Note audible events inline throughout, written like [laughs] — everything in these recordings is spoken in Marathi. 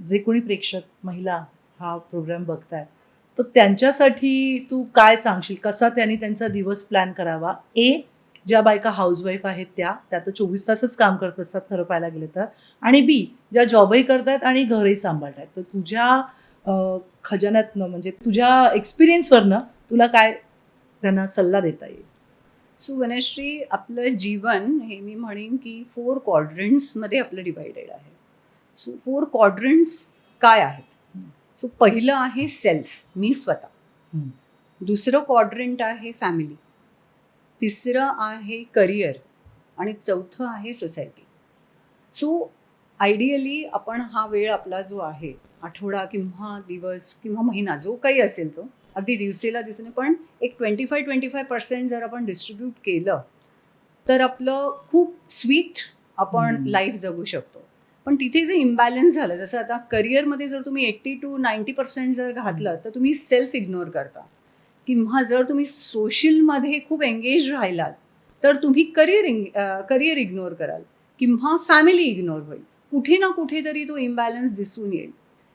जे कोणी प्रेक्षक महिला हा प्रोग्राम बघतायत तर त्यांच्यासाठी तू काय सांगशील? कसा त्यांनी त्यांचा दिवस प्लॅन करावा? ए ज्या बायका हाऊसवाईफ आहेत त्या त्या तर चोवीस तासच काम करत असतात खरं पाहायला गेलं तर. आणि बी ज्या जॉबही करतात आणि घरही सांभाळतात तर तुझ्या खजान्यातनं म्हणजे तुझ्या एक्सपिरियन्सवरनं तुला काय त्यांना सल्ला देता येईल? सो वनश्री आपलं जीवन हे मी म्हणेन की फोर क्वाड्रंट्समध्ये आपलं डिवायडेड आहे. सो फोर क्वाड्रंट्स काय आहेत? सो पहिलं आहे सेल्फ मी स्वतः. दुसरं क्वाड्रंट आहे फॅमिली तिसरं आहे करिअर आणि चौथं आहे सोसायटी सो आयडियली आपण हा वेळ आपला जो आहे आठवडा किंवा दिवस किंवा महिना जो काही असेल तो अगदी दिवसेला दिवसाने पण एक twenty five twenty five percent जर आपण डिस्ट्रीब्यूट केलं तर आपलं खूप स्वीट आपण. लाईफ जगू शकतो. पण तिथे जे इम्बॅलन्स झालं जसं आता करिअरमध्ये जर तुम्ही एट्टी टू नाईन्टी पर्सेंट जर घातलं तर तुम्ही सेल्फ इग्नोर करता. किंवा जर तुम्ही सोशलमध्ये खूप एंगेज राहिलात तर तुम्ही करिअर करिअर इग्नोर कराल. किंवा फॅमिली इग्नोर होईल. कुठे ना कुठेतरी तो इम्बॅलन्स दिसून येईल.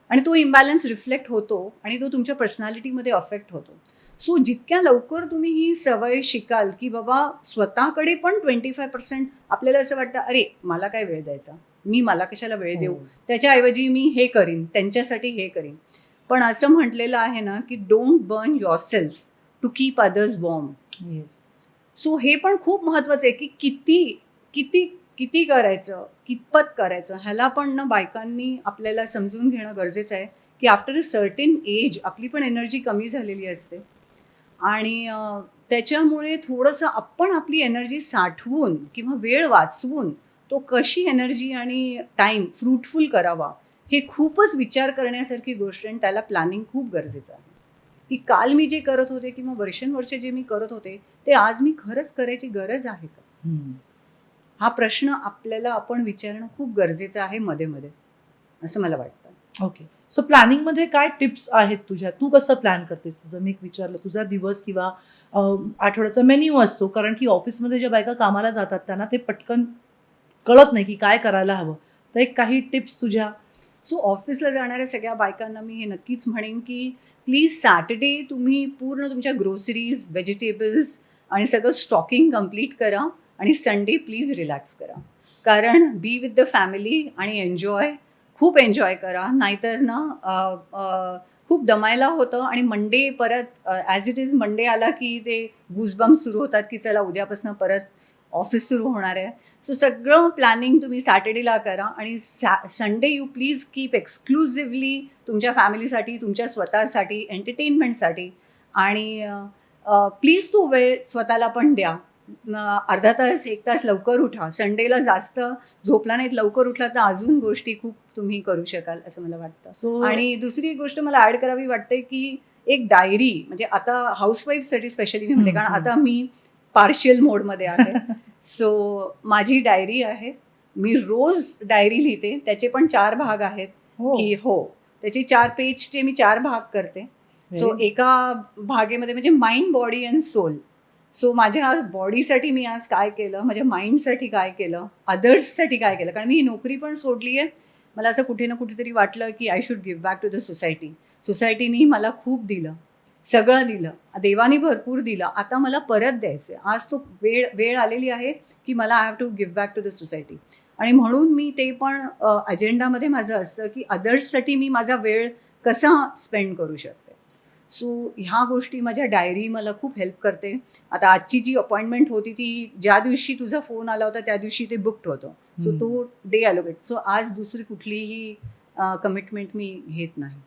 आणि तो इम्बॅलन्स रिफ्लेक्ट होतो आणि तो तुमच्या पर्सनॅलिटीमध्ये अफेक्ट होतो. सो जितक्या लवकर तुम्ही ही सवय शिकाल की बाबा स्वतःकडे पण ट्वेंटी फाय पर्सेंट आपल्याला असं वाटतं अरे मला काय वेळ द्यायचा? मी मला कशाला वेळ देऊ? त्याच्याऐवजी मी हे करीन त्यांच्यासाठी हे करीन. पण असं म्हटलेलं आहे ना की don't burn yourself to keep others warm yes so हे पण खूप महत्त्वाचं आहे की किती किती किती करायचं कितपत करायचं ह्याला पण ना बायकांनी आपल्याला समजून घेणं गरजेचं आहे की आफ्टर अ सर्टेन एज आपली पण एनर्जी कमी झालेली असते. आणि त्याच्यामुळे थोडंसं आपण आपली एनर्जी साठवून किंवा वेळ वाचवून तो कशी एनर्जी आणि टाईम फ्रुटफुल करावा हे खूपच विचार करण्यासारखी गोष्ट आहे आणि त्याला प्लॅनिंग खूप गरजेचं आहे. की काल मी जे करत होते किंवा वर्षानुवर्षे जे मी करत होते ते आज मी खरंच करायची गरज आहे का? हा प्रश्न आपल्याला आपण विचारणं खूप गरजेचं आहे मध्ये मध्ये असं मला वाटतं. ओके सो प्लॅनिंगमध्ये काय टिप्स आहेत तुझ्या? तू कसं प्लॅन करतेस? जर मी विचारलं तुझा दिवस किंवा आठवड्याचा मेन्यू असतो कारण की ऑफिसमध्ये ज्या बायका कामाला जातात त्यांना ते पटकन कळत नाही की काय करायला हवं. तर एक काही टिप्स तुझ्या. सो ऑफिसला जाणाऱ्या सगळ्या बायकांना मी हे नक्कीच म्हणेन की प्लीज सॅटर्डे तुम्ही पूर्ण तुमच्या ग्रोसरीज व्हेजिटेबल्स आणि सगळं स्टॉकिंग कंप्लीट करा आणि संडे प्लीज रिलॅक्स करा. कारण बी विथ द फॅमिली आणि एन्जॉय खूप एन्जॉय करा. नाहीतर ना खूप दमायला होतं आणि मंडे परत ॲज इट इज मंडे आला की ते गुजबम सुरू होतात की चला उद्यापासून परत ऑफिस सुरू होणार आहे. सो सगळं प्लॅनिंग तुम्ही सॅटर्डेला करा आणि Sunday you please keep exclusively तुमच्या फॅमिलीसाठी तुमच्या स्वतःसाठी एंटरटेनमेंटसाठी आणि प्लीज तो वेळ स्वतःला पण द्या. अर्धा तास एक तास लवकर उठा. संडेला जास्त झोपला नाहीत. लवकर उठला तर अजून गोष्टी खूप तुम्ही करू शकाल असं मला वाटतं. सो आणि दुसरी गोष्ट मला ऍड करावी वाटते की एक डायरी म्हणजे आता हाऊसवाईफसाठी स्पेशली मी म्हणते कारण. आता मी पार्शियल मोडमध्ये आहे. [laughs] सो माझी डायरी आहे. मी रोज डायरी लिहिते. त्याचे पण चार भाग आहेत. हो. की हो त्याचे चार पेजचे मी चार भाग करते. सो एका भागेमध्ये म्हणजे mind body and soul so माझ्या बॉडीसाठी मी आज काय केलं? माझ्या माइंडसाठी काय केलं? अदर्ससाठी काय केलं? कारण मी ही नोकरी पण सोडली आहे. मला असं कुठे ना कुठेतरी वाटलं की I should give back to the society सोसायटीनी मला खूप दिलं. सगळं दिलं. देवानी भरपूर दिलं. आता मला परत द्यायचं आहे आज तो वेळ वेळ आलेली आहे की मला I have to give back to the society आणि म्हणून मी ते पण अजेंडामध्ये माझं असतं की अदर्ससाठी मी माझा वेळ कसा स्पेंड करू शकते. सो ह्या गोष्टी माझ्या डायरी मला खूप हेल्प करते. आता आजची जी अपॉइंटमेंट होती ती ज्या दिवशी तुझा फोन आला होता त्या दिवशी ते बुकड होतं. सो. तो डे अलोकेट सो आज दुसरी कुठलीही कमिटमेंट मी घेत नाही.